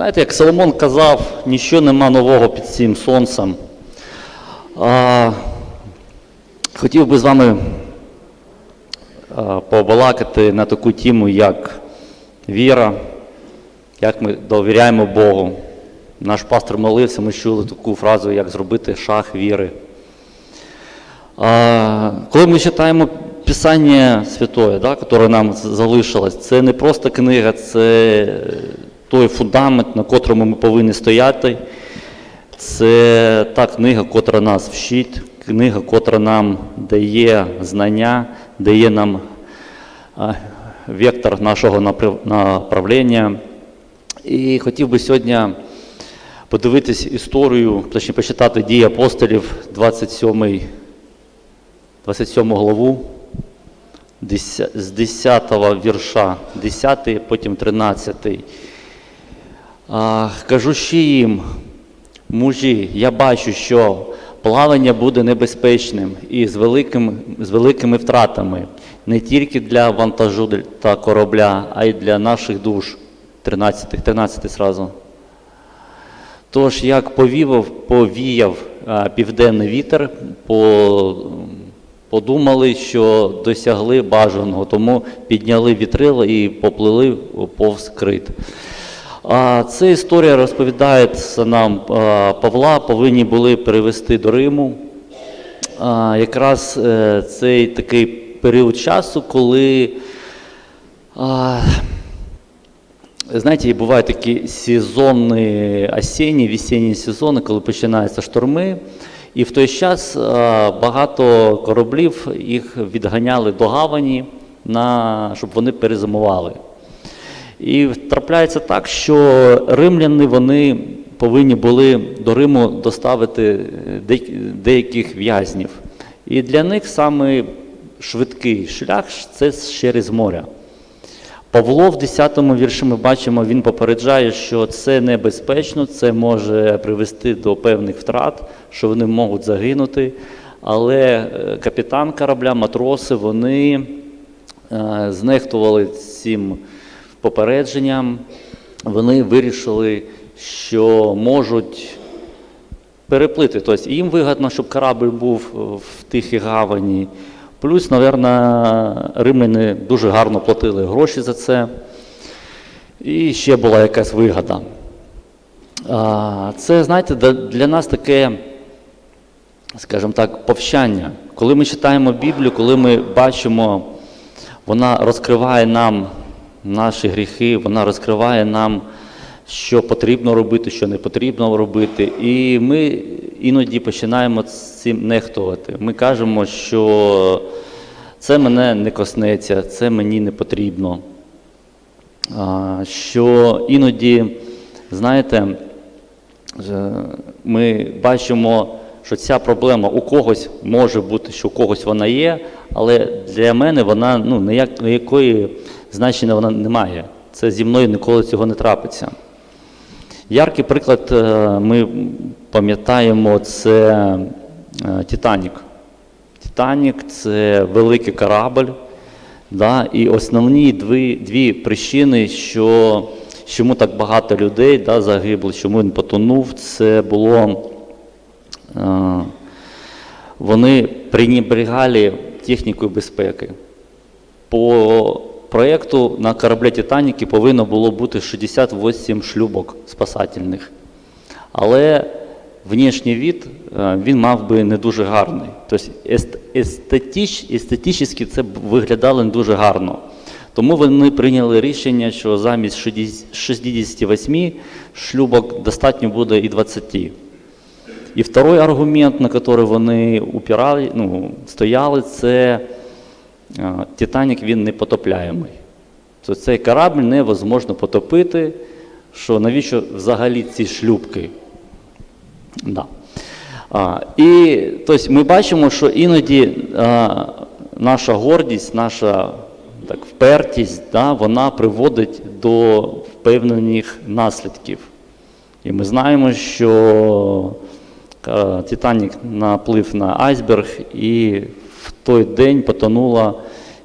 Знаєте, як Соломон казав, ніщо нема нового під цим сонцем. А, хотів би з вами побалакати на таку тему, як віра, як ми довіряємо Богу. Наш пастор молився, ми чули таку фразу, як зробити шах віри. А, коли ми читаємо Писання Святое, да, яке нам залишилось, це не просто книга, це той фундамент, на котрому ми повинні стояти. Це та книга, котра нас вчить, книга, котра нам дає знання, дає нам вектор нашого направлення. І хотів би сьогодні подивитись історію, точніше почитати дії апостолів, 27, 27 главу, з 10 вірша, 10, потім 13. Кажучи їм, мужі, я бачу, що плавання буде небезпечним і з, великим, з великими втратами не тільки для вантажу та корабля, а й для наших душ. 13, 13 сразу. Тож, як повівав, повіяв а, південний вітер, по, подумали, що досягли бажаного, тому підняли вітрила і поплили повз крит. Ця історія розповідає нам Павла, повинні були перевести до Риму. Якраз е, цей такий період часу, коли Знаєте, бувають такі сезонні осінні, весенні сезони, коли починаються шторми. І в той час багато кораблів їх відганяли до гавані, на, щоб вони перезимували. І трапляється так, що римляни вони повинні були до Риму доставити деяких в'язнів. І для них саме швидкий шлях це через моря. Павло в 10-му вірші ми бачимо, він попереджає, що це небезпечно, це може привести до певних втрат, що вони можуть загинути. Але е, капітан корабля, матроси, вони е, знехтували цим попередженням. Вони вирішили, що можуть переплити. Тобто їм вигідно, щоб корабль був в тихій гавані. Плюс, мабуть, римляни дуже гарно платили гроші за це. І ще була якась вигода. Це, знаєте, для- для нас таке, скажімо так, повчання. Коли ми читаємо Біблію, коли ми бачимо, вона розкриває нам наші гріхи, вона розкриває нам, що потрібно робити, що не потрібно робити. І ми іноді починаємо цим нехтувати. Ми кажемо, що це мене не коснеться, це мені не потрібно. Що іноді, знаєте, е, ми бачимо, що ця проблема у когось може бути, що у когось вона є, але для мене вона ну, ніяк- ніякої значення вона не має. Це зі мною ніколи цього не трапиться. Яркий приклад е, ми пам'ятаємо це е, Титанік. Титанік це великий корабль. Да? І основні дві, дві причини, що, чому так багато людей да, загибло, чому він потонув, це було. Е, вони пренебрегали технікою безпеки. По проєкту на кораблі Титаніки повинно було бути 68 шлюбок спасательних. Але внешній від е, він мав би не дуже гарний. Тобто естетич, естетично це виглядало не дуже гарно. Тому вони прийняли рішення, що замість 68 шлюбок достатньо буде і 20. І второй аргумент, на який вони упирали, ну, стояли, це Титанік він не потопляємий. Тобто цей корабль невозможно потопити, що навіщо взагалі ці шлюбки? Да. А, і тобто, ми бачимо, що іноді а, наша гордість, наша так, впертість, да, вона приводить до впевнених наслідків. І ми знаємо, що е, Титанік наплив на айсберг, і той день потонуло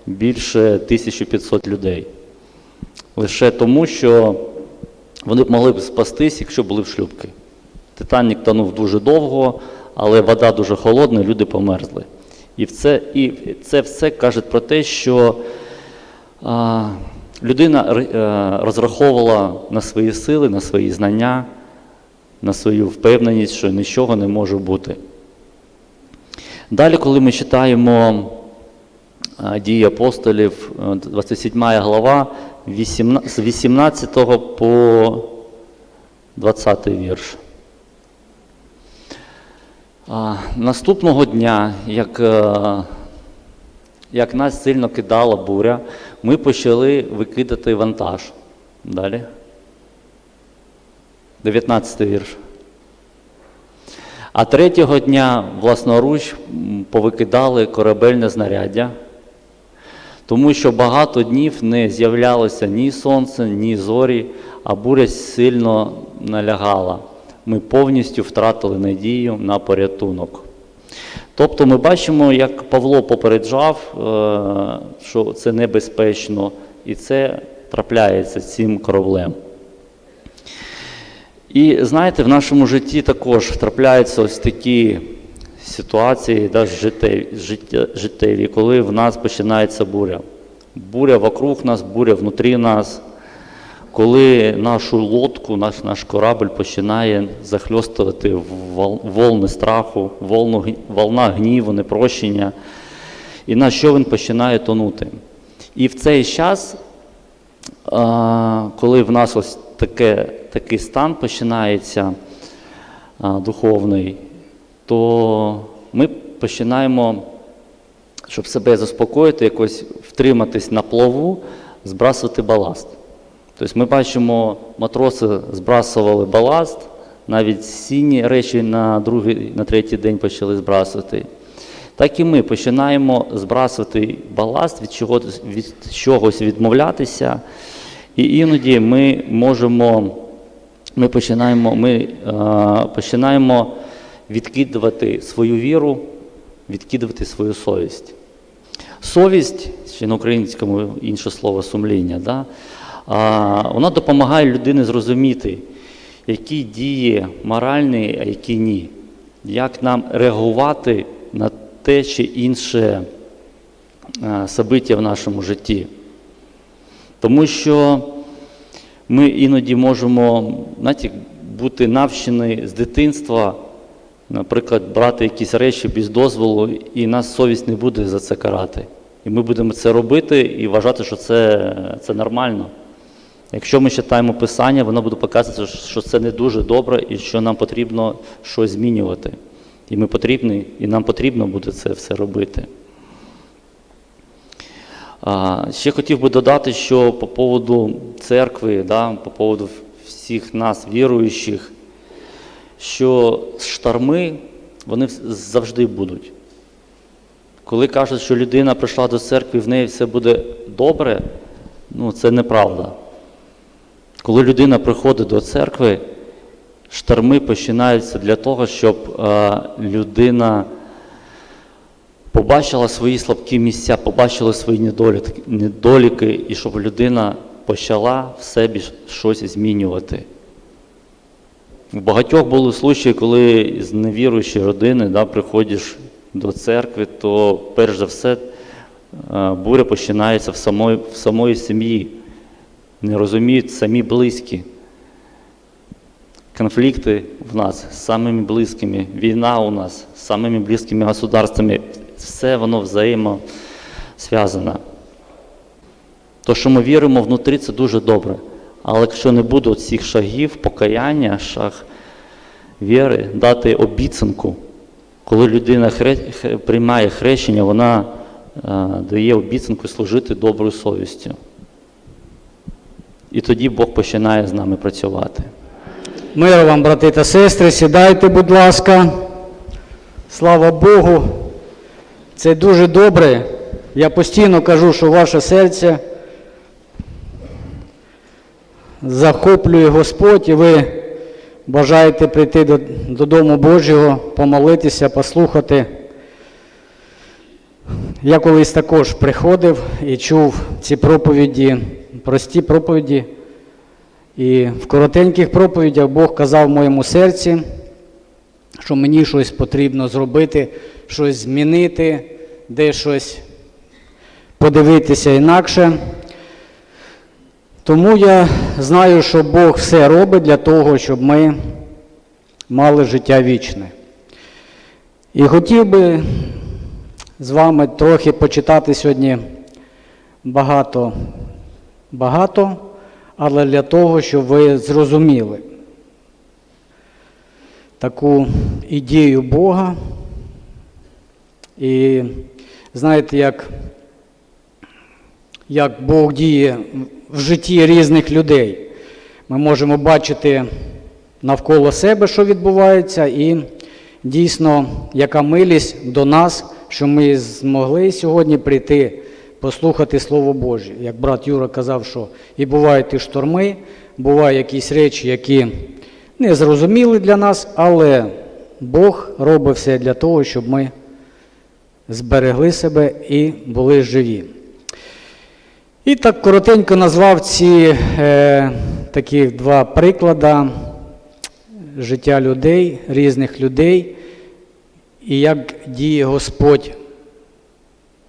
більше 1500 людей. Лише тому, що вони б могли б спастись, якщо були в шлюбки. Титанік тонув дуже довго, але вода дуже холодна, люди померзли. І, це, і це все каже про те, що а, людина р- е, розраховувала на свої сили, на свої знання, на свою впевненість, що нічого не може бути. Далі, коли ми читаємо дії апостолів, е, 27 глава, з 18 по 20 вірш. Наступного дня, як, е, як нас сильно кидала буря, ми почали викидати вантаж. Далі. 19 вірш. А третього дня власноруч повикидали корабельне знаряддя, тому що багато днів не з'являлося ні сонце, ні зорі, а буря сильно налягала. Ми повністю втратили надію на порятунок. Тобто ми бачимо, як Павло попереджав, е, що це небезпечно, і це трапляється цим кораблем. І знаєте, в нашому житті також трапляються ось такі ситуації, да, життєві, життєві, коли в нас починається буря. Буря вокруг нас, буря внутрі нас, коли нашу лодку, наш, наш корабль починає захльостувати волни страху, волну, волна гніву, непрощення, і наш човен починає тонути. І в цей час коли в нас ось таке, такий стан починається духовний, то ми починаємо, щоб себе заспокоїти, якось втриматись на плаву, збрасувати баласт. Тобто ми бачимо, матроси збрасували баласт, навіть сіні речі на другий, на третій день почали збрасувати. Так і ми починаємо збрасувати баласт, від чогось, від чогось відмовлятися. І іноді ми можемо, ми починаємо, ми, е, починаємо відкидувати свою віру, відкидувати свою совість. Совість, ще на українському інше слово сумління, да? а, вона допомагає людині зрозуміти, які дії моральні, а які ні. Як нам реагувати на те чи інше е, собиття в нашому житті. Тому що ми іноді можемо знаєте, бути навчені з дитинства, наприклад, брати якісь речі без дозволу, і нас совість не буде за це карати. І ми будемо це робити і вважати, що це, це нормально. Якщо ми читаємо Писання, воно буде показувати, що це не дуже добре і що нам потрібно щось змінювати. І ми потрібні, і нам потрібно буде це все робити. Ще хотів би додати, що по поводу церкви, да, по поводу всіх нас, віруючих, що шторми, вони завжди будуть. Коли кажуть, що людина прийшла до церкви, в неї все буде добре, ну це неправда. Коли людина приходить до церкви, шторми починаються для того, щоб е, людина побачила свої слабкі місця, побачила свої недоліки, і щоб людина почала в собі щось змінювати. У багатьох були случаї, коли з невіруючої родини да, приходиш до церкви, то перш за все е, буря починається в самої, в самої сім'ї. Не розуміють самі близькі. Конфлікти в нас з самими близькими, війна у нас з самими близькими государствами, все воно взаємосв'язане. То, що ми віримо внутрі, це дуже добре. Але якщо не буде цих шагів, покаяння, шаг віри, дати обіцянку, коли людина хре... приймає хрещення, вона е, дає обіцянку служити доброю совістю. І тоді Бог починає з нами працювати. Мир вам, брати та сестри, сідайте, будь ласка. Слава Богу. Це дуже добре. Я постійно кажу, що ваше серце захоплює Господь, і ви бажаєте прийти до, до Дому Божого, помолитися, послухати. Я колись також приходив і чув ці проповіді, прості проповіді. І в коротеньких проповідях Бог казав в моєму серці, що мені щось потрібно зробити, щось змінити, де щось подивитися інакше. Тому я знаю, що Бог все робить для того, щоб ми мали життя вічне. І хотів би з вами трохи почитати сьогодні багато, багато, але для того, щоб ви зрозуміли таку ідею Бога. І знаєте, як, як Бог діє в житті різних людей. Ми можемо бачити навколо себе, що відбувається, і дійсно, яка милість до нас, що ми змогли сьогодні прийти, послухати Слово Боже. Як брат Юра казав, що і бувають і шторми, бувають якісь речі, які не зрозуміли для нас, але Бог робить все для того, щоб ми зберегли себе і були живі. І так коротенько назвав ці е, такі два приклади життя людей, різних людей, і як діє Господь,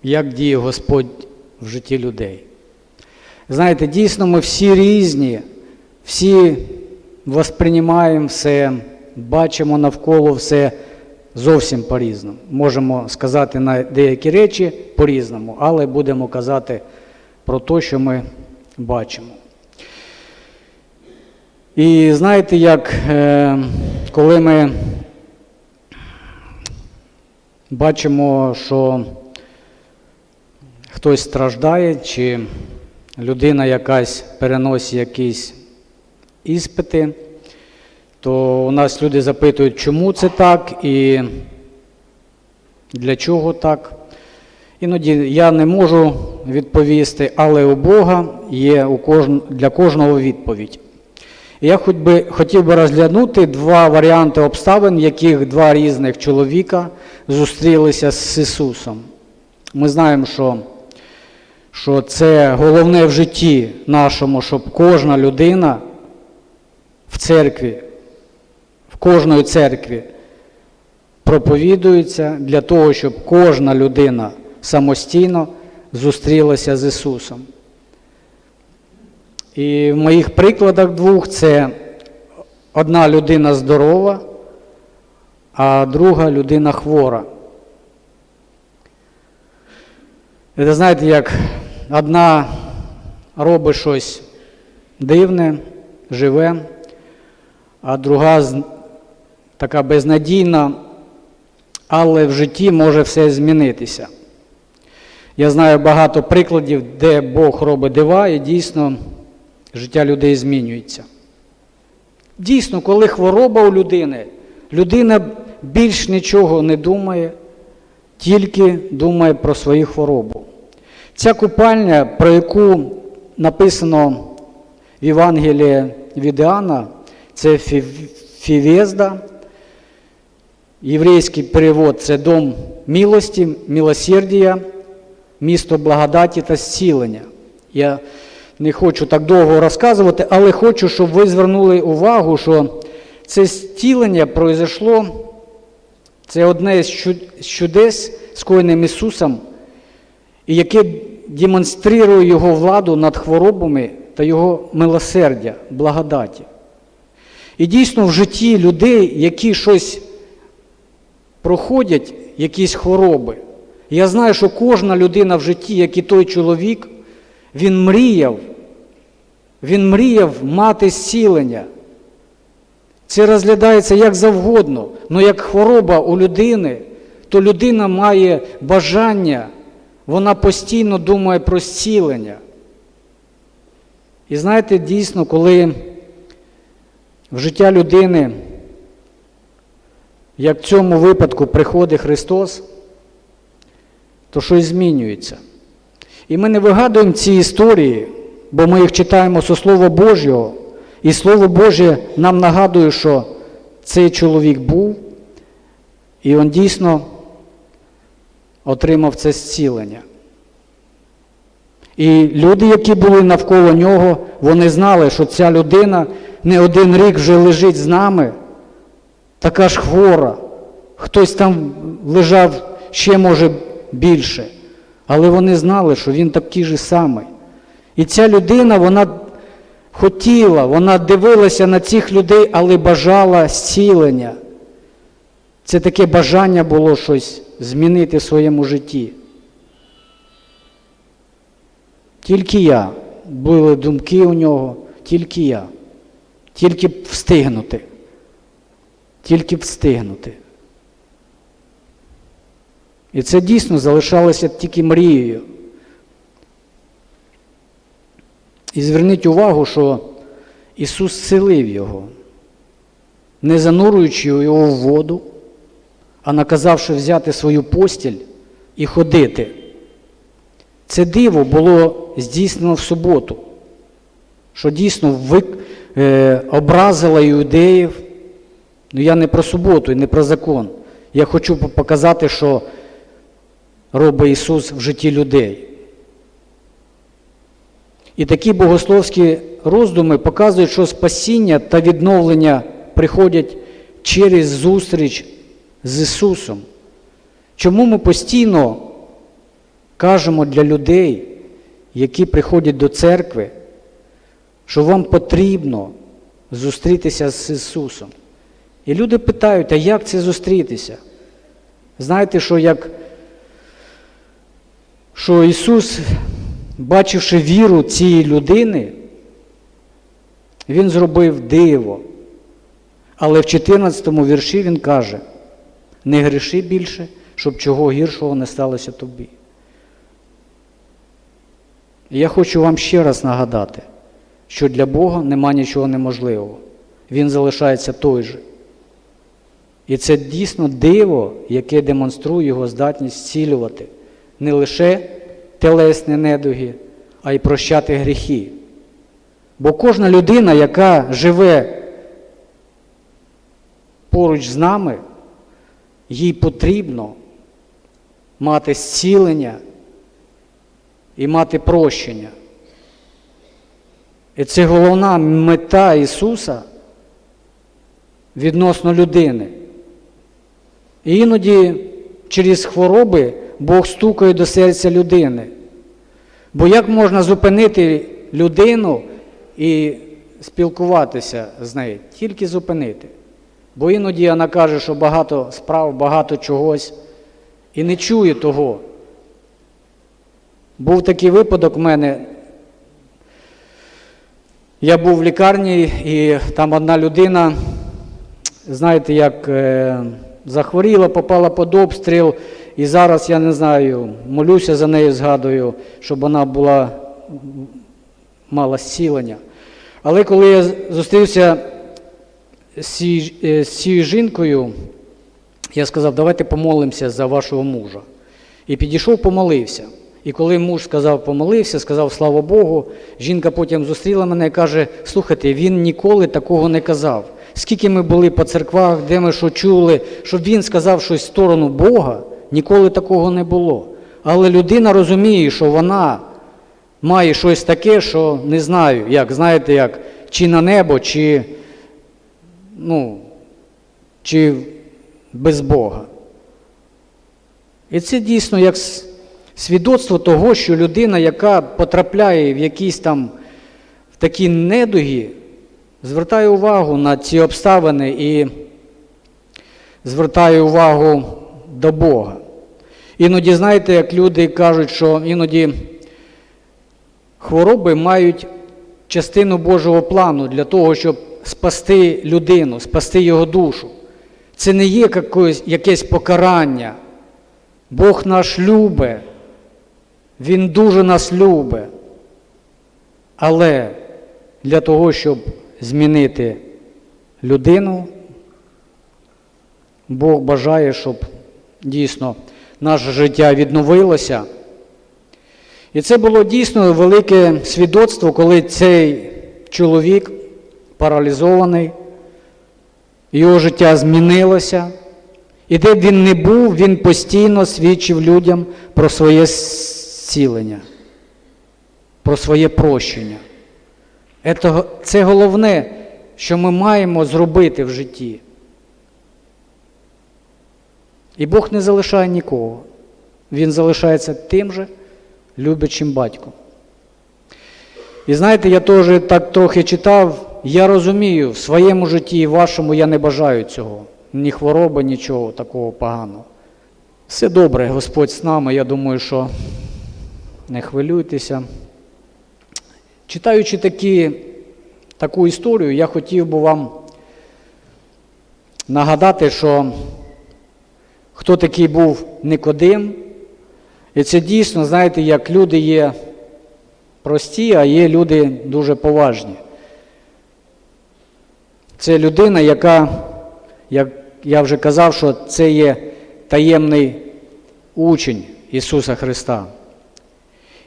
як діє Господь в житті людей. Знаєте, дійсно ми всі різні, всі восприймаємо все, бачимо навколо все зовсім по-різному. Можемо сказати на деякі речі по-різному, але будемо казати про те, що ми бачимо. І знаєте, як е, коли ми бачимо, що хтось страждає, чи людина якась переносить якісь іспити, то у нас люди запитують, чому це так і для чого так. Іноді я не можу відповісти, але у Бога є у кожн... для кожного відповідь. Я хоч би, хотів би розглянути два варіанти обставин, яких два різних чоловіка зустрілися з Ісусом. Ми знаємо, що, що це головне в житті нашому, щоб кожна людина в церкві, кожної церкві проповідується для того, щоб кожна людина самостійно зустрілася з Ісусом. І в моїх прикладах двох це одна людина здорова, а друга людина хвора. Ви знаєте, як одна робить щось дивне, живе, а друга така безнадійна, але в житті може все змінитися. Я знаю багато прикладів, де Бог робить дива, і дійсно життя людей змінюється. Дійсно, коли хвороба у людини, людина більш нічого не думає, тільки думає про свою хворобу. Ця купальня, про яку написано в Євангелії від Іоанна, це Фі- Фівезда. Єврейський перевод це дом милості, милосердія, місто благодаті та зцілення. Я не хочу так довго розказувати, але хочу, щоб ви звернули увагу, що це зцілення пройшло, це одне з чудес, скоєним Ісусом, і яке демонструє Його владу над хворобами та Його милосердя, благодаті. І дійсно в житті людей, які щось проходять, якісь хвороби. Я знаю, що кожна людина в житті, як і той чоловік, він мріяв, він мріяв мати зцілення. Це розглядається як завгодно, але як хвороба у людини, то людина має бажання, вона постійно думає про зцілення. І знаєте, дійсно, коли в життя людини, як в цьому випадку приходить Христос, то щось змінюється. І ми не вигадуємо ці історії, бо ми їх читаємо зі Слова Божого, і Слово Боже нам нагадує, що цей чоловік був, і він дійсно отримав це зцілення. І люди, які були навколо нього, вони знали, що ця людина не один рік вже лежить з нами, така ж хвора. Хтось там лежав ще може більше. Але вони знали, що він такий же самий. І ця людина, вона хотіла, вона дивилася на цих людей, але бажала зцілення. Це таке бажання було щось змінити в своєму житті. Тільки я. Були думки у нього, тільки я. Тільки встигнути. Тільки встигнути. І це дійсно залишалося тільки мрією. І зверніть увагу, що Ісус зцілив його, не занурюючи його в воду, а наказавши взяти свою постіль і ходити. Це диво було здійснено в суботу, що дійсно вик, е, образило іудеїв. Ну я не про суботу і не про закон. Я хочу показати, що робить Ісус в житті людей. І такі богословські роздуми показують, що спасіння та відновлення приходять через зустріч з Ісусом. Чому ми постійно кажемо для людей, які приходять до церкви, що вам потрібно зустрітися з Ісусом? І люди питають, а як це зустрітися? Знаєте, що як що Ісус, бачивши віру цієї людини, Він зробив диво. Але в 14 вірші Він каже, не гріши більше, щоб чого гіршого не сталося тобі. І я хочу вам ще раз нагадати, що для Бога нема нічого неможливого. Він залишається той же. І це дійсно диво, яке демонструє його здатність зцілювати не лише телесні недуги, а й прощати гріхи. Бо кожна людина, яка живе поруч з нами, їй потрібно мати зцілення і мати прощення. І це головна мета Ісуса відносно людини. І іноді через хвороби Бог стукає до серця людини. Бо як можна зупинити людину і спілкуватися з нею? Тільки зупинити. Бо іноді вона каже, що багато справ, багато чогось, і не чує того. Був такий випадок в мене. Я був в лікарні, і там одна людина, знаєте, як е, захворіла, попала під обстріл, і зараз я не знаю, молюся за нею, згадую, щоб вона була мала зцілення. Але коли я зустрівся е, з цією жінкою, я сказав, давайте помолимося за вашого мужа. І підійшов, помолився. І коли муж сказав, помолився, сказав слава Богу, жінка потім зустріла мене і каже: слухайте, він ніколи такого не казав. Скільки ми були по церквах, де ми що чули, щоб він сказав щось в сторону Бога, ніколи такого не було. Але людина розуміє, що вона має щось таке, що не знаю, як, знаєте, як, чи на небо, чи, ну, чи без Бога. І це дійсно як свідоцтво того, що людина, яка потрапляє в якісь там в такі недуги, звертає увагу на ці обставини і звертає увагу до Бога. Іноді, знаєте, як люди кажуть, що іноді хвороби мають частину Божого плану для того, щоб спасти людину, спасти його душу. Це не є якось, якесь покарання. Бог наш любить, Він дуже нас любить. Але для того, щоб змінити людину, Бог бажає, щоб дійсно наше життя відновилося. І це було дійсно велике свідоцтво, коли цей чоловік паралізований, його життя змінилося. І де б він не був, він постійно свідчив людям про своє зцілення. про своє прощення. Це головне, що ми маємо зробити в житті. І Бог не залишає нікого. Він залишається тим же люблячим батьком. І знаєте, я теж так трохи читав, я розумію, в своєму житті і вашому я не бажаю цього. Ні хвороби, нічого такого поганого. Все добре, Господь з нами, я думаю, що не хвилюйтеся. Читаючи такі, таку історію, я хотів би вам нагадати, що хто такий був Никодим. І це дійсно, знаєте, як люди є прості, а є люди дуже поважні. Це людина, яка, як я вже казав, що це є таємний учень Ісуса Христа.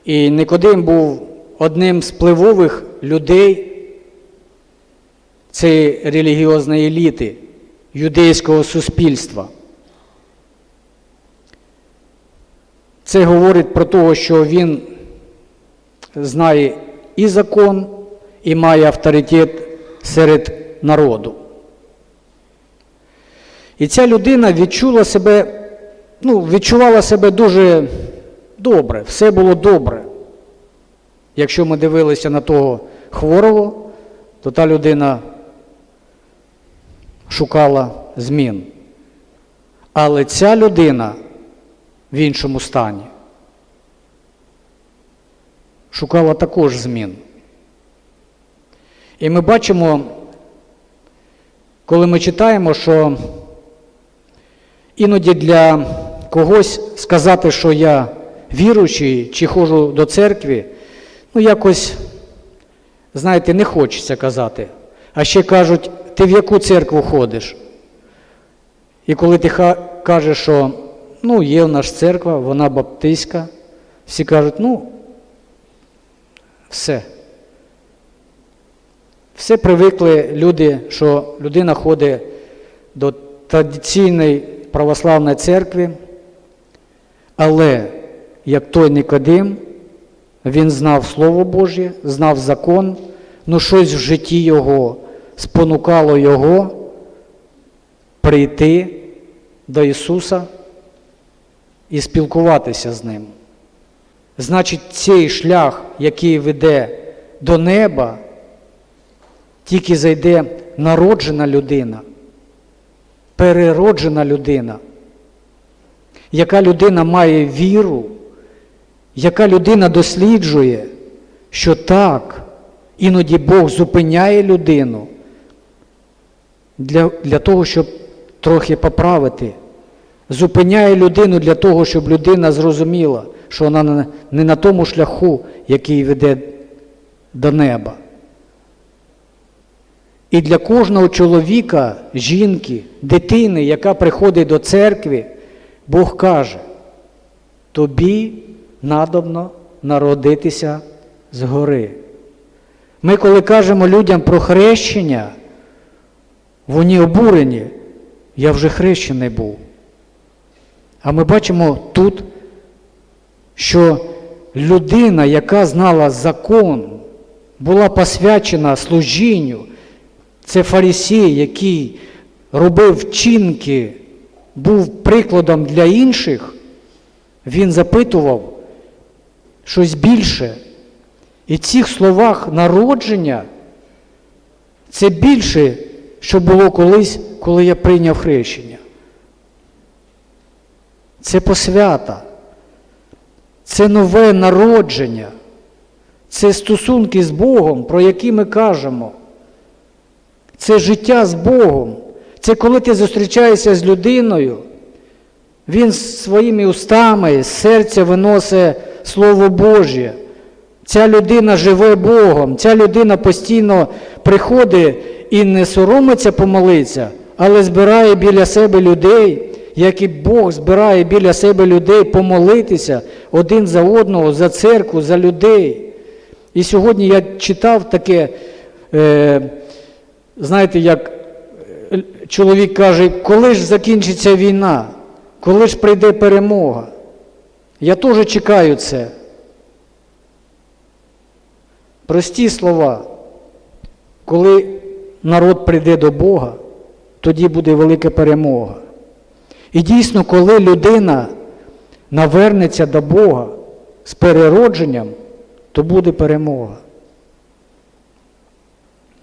І Никодим був одним з впливових людей цієї релігіозної еліти юдейського суспільства. Це говорить про те, що він знає і закон, і має авторитет серед народу. І ця людина відчула себе, ну, відчувала себе дуже добре, все було добре. Якщо ми дивилися на того хворого, то та людина шукала змін. Але ця людина в іншому стані шукала також змін. І ми бачимо, коли ми читаємо, що іноді для когось сказати, що я віруючий чи ходжу до церкви, ну якось, знаєте, не хочеться казати. А ще кажуть, ти в яку церкву ходиш? І коли ти кажеш, що ну, є в нас церква, вона баптистська, всі кажуть, ну, все. Все привикли люди, що людина ходить до традиційної православної церкви, але як той Никодим, він знав Слово Божє, знав закон, ну щось в житті його спонукало його прийти до Ісуса і спілкуватися з Ним. Значить, цей шлях, який веде до неба, тільки зайде народжена людина, перероджена людина, яка людина має віру, яка людина досліджує, що так, іноді Бог зупиняє людину для, для того, щоб трохи поправити. Зупиняє людину для того, щоб людина зрозуміла, що вона не- на тому шляху, який веде до неба. І для кожного чоловіка, жінки, дитини, яка приходить до церкви, Бог каже, тобі надобно народитися згори. Ми, коли кажемо людям про хрещення, вони обурені, я вже хрещений був. А ми бачимо тут, що людина, яка знала закон, була посвячена служінню, це фарисій, який робив вчинки, був прикладом для інших, він запитував щось більше. І в цих словах народження це більше, що було колись, коли я прийняв хрещення. Це посвята, це нове народження, це стосунки з Богом, про які ми кажемо. Це життя з Богом. Це коли ти зустрічаєшся з людиною, він своїми устами з серця виносить Слово Боже. Ця людина живе Богом, ця людина постійно приходить і не соромиться помолитися, але збирає біля себе людей, як і Бог збирає біля себе людей помолитися один за одного, за церкву, за людей. І сьогодні я читав таке, е, знаєте, як е, чоловік каже, коли ж закінчиться війна, коли ж прийде перемога. Я теж чекаю це. Прості слова. Коли народ прийде до Бога, тоді буде велика перемога. І дійсно, коли людина навернеться до Бога з переродженням, то буде перемога.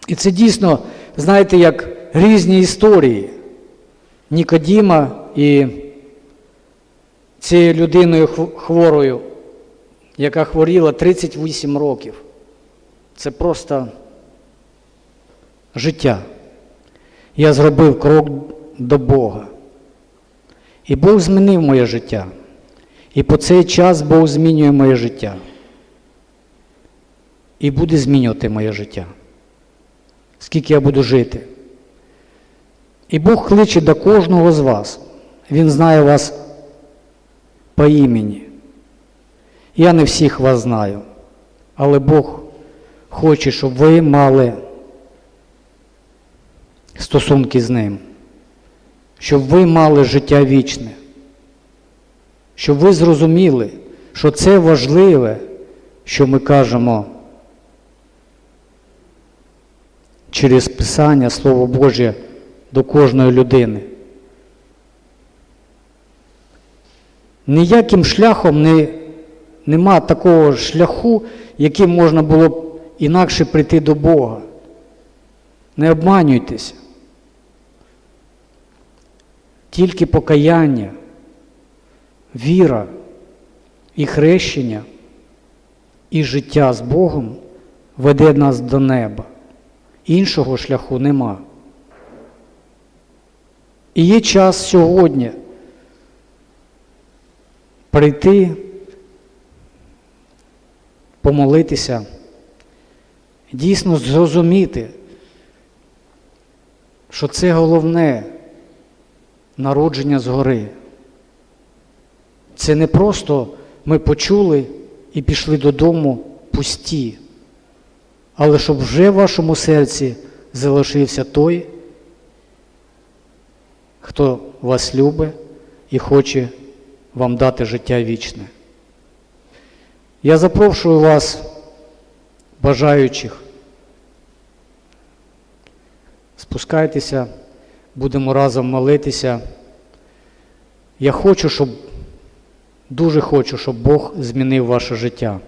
І це дійсно, знаєте, як різні історії Нікодіма і цією людиною хворою, яка хворіла 38 років. Це просто життя. Я зробив крок до Бога. І Бог змінив моє життя. І по цей час Бог змінює моє життя. І буде змінювати моє життя. Скільки я буду жити. І Бог кличе до кожного з вас. Він знає вас по імені. Я не всіх вас знаю, але Бог хоче, щоб ви мали стосунки з Ним, щоб ви мали життя вічне, щоб ви зрозуміли, що це важливе, що ми кажемо через Писання, Слово Боже до кожної людини. Ніяким шляхом не, нема такого шляху, яким можна було б інакше прийти до Бога. Не обманюйтеся. Тільки покаяння, віра і хрещення, і життя з Богом веде нас до неба. Іншого шляху нема. І є час сьогодні прийти, помолитися, дійсно зрозуміти, що це головне народження згори. Це не просто ми почули і пішли додому пусті, але щоб вже в вашому серці залишився той, хто вас любить і хоче вам дати життя вічне. Я запрошую вас, бажаючих, спускайтеся, будемо разом молитися. Я хочу, щоб, дуже хочу, щоб Бог змінив ваше життя.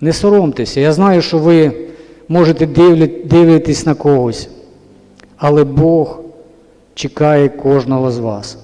Не соромтеся, я знаю, що ви можете дивитись на когось, але Бог чекає кожного з вас.